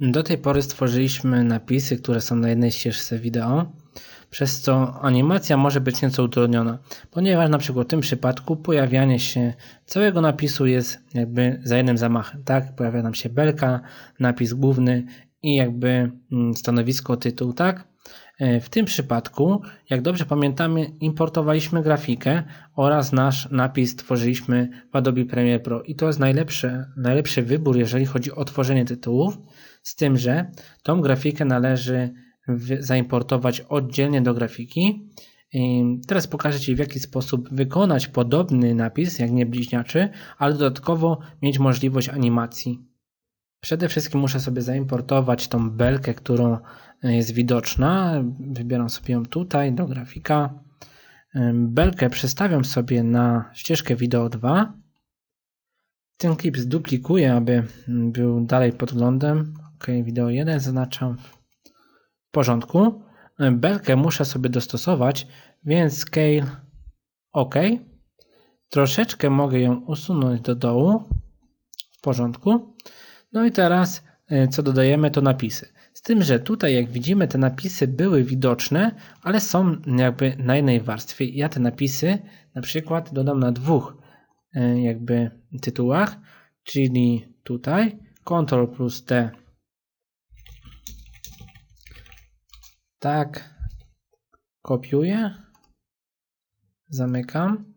Do tej pory stworzyliśmy napisy, które są na jednej ścieżce wideo, przez co animacja może być nieco utrudniona, ponieważ na przykład w tym przypadku pojawianie się całego napisu jest jakby za jednym zamachem, tak? Pojawia nam się belka, napis główny i jakby mm, stanowisko, tytuł, tak? E, W tym przypadku, jak dobrze pamiętamy, importowaliśmy grafikę oraz nasz napis tworzyliśmy w Adobe Premiere Pro i to jest najlepszy, najlepszy wybór, jeżeli chodzi o tworzenie tytułów, z tym, że tą grafikę należy zaimportować oddzielnie do grafiki. Teraz pokażę Ci w jaki sposób wykonać podobny napis, jak nie bliźniaczy, ale dodatkowo mieć możliwość animacji. Przede wszystkim muszę sobie zaimportować tą belkę, którą jest widoczna. Wybieram sobie ją tutaj do grafika. Belkę przestawiam sobie na ścieżkę wideo 2. Ten klip zduplikuję, aby był dalej podglądem. OK, wideo 1 zaznaczam. W porządku. Belkę muszę sobie dostosować, więc scale OK. Troszeczkę mogę ją usunąć do dołu. W porządku. No i teraz y, co dodajemy to napisy. Z tym, że tutaj jak widzimy te napisy były widoczne, ale są jakby na jednej warstwie. Ja te napisy na przykład dodam na dwóch y, jakby tytułach, czyli tutaj Ctrl plus T. Tak, kopiuję, zamykam.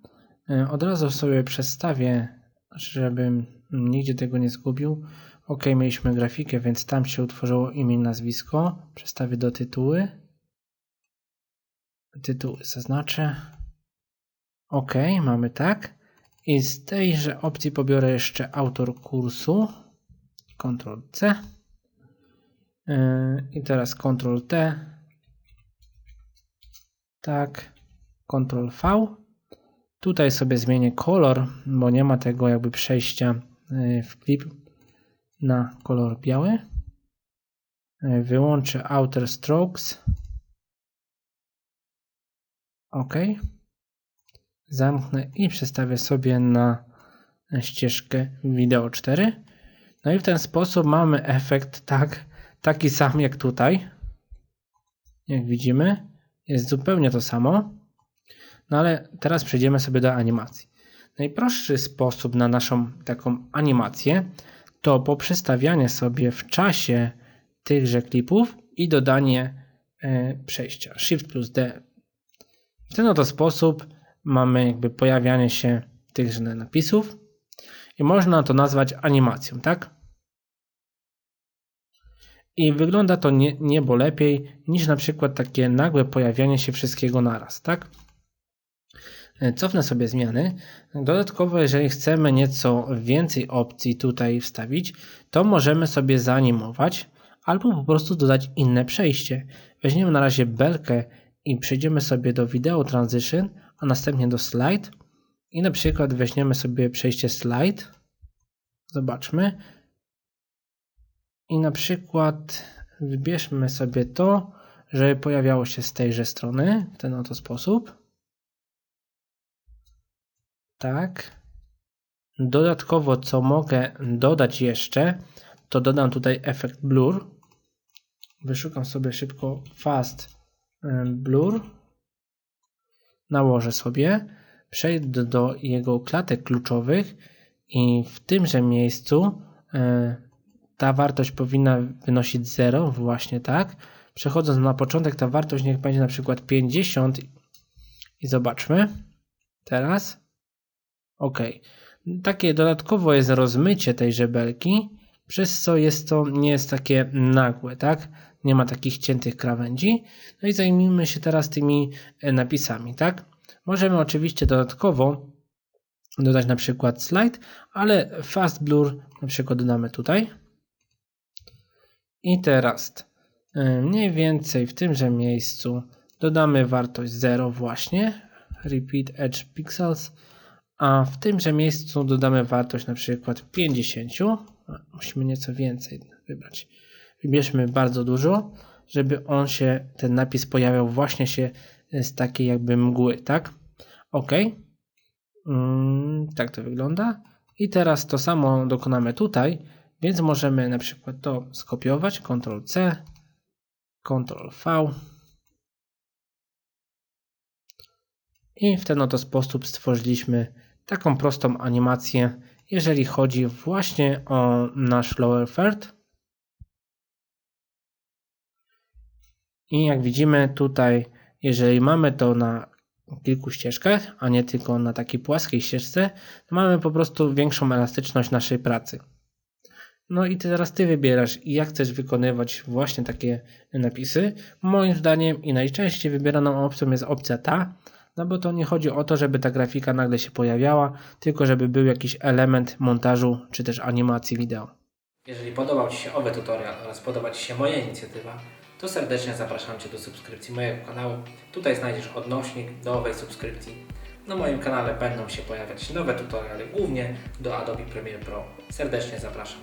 Y, Od razu sobie przestawię, żebym nigdzie tego nie zgubił. OK, mieliśmy grafikę, więc tam się utworzyło imię i nazwisko. Przestawię do tytuły. Tytuły zaznaczę. OK, mamy tak. I z tejże opcji pobiorę jeszcze autor kursu. Ctrl C. Yy, I teraz Ctrl T. Tak. Ctrl V. Tutaj sobie zmienię kolor, bo nie ma tego jakby przejścia yy, w klip na kolor biały. Yy, Wyłączę Outer Strokes. OK. Zamknę i przestawię sobie na ścieżkę wideo 4. No i w ten sposób mamy efekt tak, taki sam jak tutaj. Jak widzimy, jest zupełnie to samo. No ale teraz przejdziemy sobie do animacji. Najprostszy sposób na naszą taką animację to poprzestawianie sobie w czasie tychże klipów i dodanie e, przejścia. Shift plus D. W ten oto sposób mamy jakby pojawianie się tychże napisów i można to nazwać animacją, tak? I wygląda to nie, niebo lepiej niż na przykład takie nagłe pojawianie się wszystkiego naraz, tak? Cofnę sobie zmiany. Dodatkowo, jeżeli chcemy nieco więcej opcji tutaj wstawić, to możemy sobie zaanimować albo po prostu dodać inne przejście. Weźmiemy na razie belkę i przejdziemy sobie do Video Transition, a następnie do Slide i na przykład weźmiemy sobie przejście Slide. Zobaczmy. I na przykład wybierzmy sobie to, żeby pojawiało się z tejże strony w ten oto sposób. Tak. Dodatkowo, co mogę dodać jeszcze, to dodam tutaj efekt blur. Wyszukam sobie szybko fast blur. Nałożę sobie. Przejdę do jego klatek kluczowych i w tymże miejscu ta wartość powinna wynosić 0, właśnie tak. Przechodząc na początek, ta wartość niech będzie na przykład 50 i zobaczmy. Teraz. OK. Takie dodatkowo jest rozmycie tej żebelki, przez co jest to nie jest takie nagłe, tak? Nie ma takich ciętych krawędzi. No i zajmijmy się teraz tymi napisami, tak? Możemy oczywiście dodatkowo dodać na przykład slide, ale fast blur na przykład dodamy tutaj. I teraz mniej więcej w tymże miejscu dodamy wartość 0 właśnie, repeat edge pixels, a w tymże miejscu dodamy wartość na przykład 50. Musimy nieco więcej wybrać. Wybierzmy bardzo dużo, żeby on się, ten napis pojawiał właśnie się z takiej jakby mgły, tak? OK. Mm, tak to wygląda. I teraz to samo dokonamy tutaj, Więc możemy na przykład to skopiować, Ctrl C, Ctrl V i w ten oto sposób stworzyliśmy taką prostą animację, jeżeli chodzi właśnie o nasz lower third. I jak widzimy tutaj, jeżeli mamy to na kilku ścieżkach, a nie tylko na takiej płaskiej ścieżce, to mamy po prostu większą elastyczność naszej pracy. No i teraz Ty wybierasz, jak chcesz wykonywać właśnie takie napisy. Moim zdaniem i najczęściej wybieraną opcją jest opcja ta, no bo to nie chodzi o to, żeby ta grafika nagle się pojawiała, tylko żeby był jakiś element montażu czy też animacji wideo. Jeżeli podobał Ci się owy tutorial oraz podoba Ci się moja inicjatywa, to serdecznie zapraszam Cię do subskrypcji mojego kanału. Tutaj znajdziesz odnośnik do owej subskrypcji. Na moim kanale będą się pojawiać nowe tutoriale, głównie do Adobe Premiere Pro. Serdecznie zapraszam.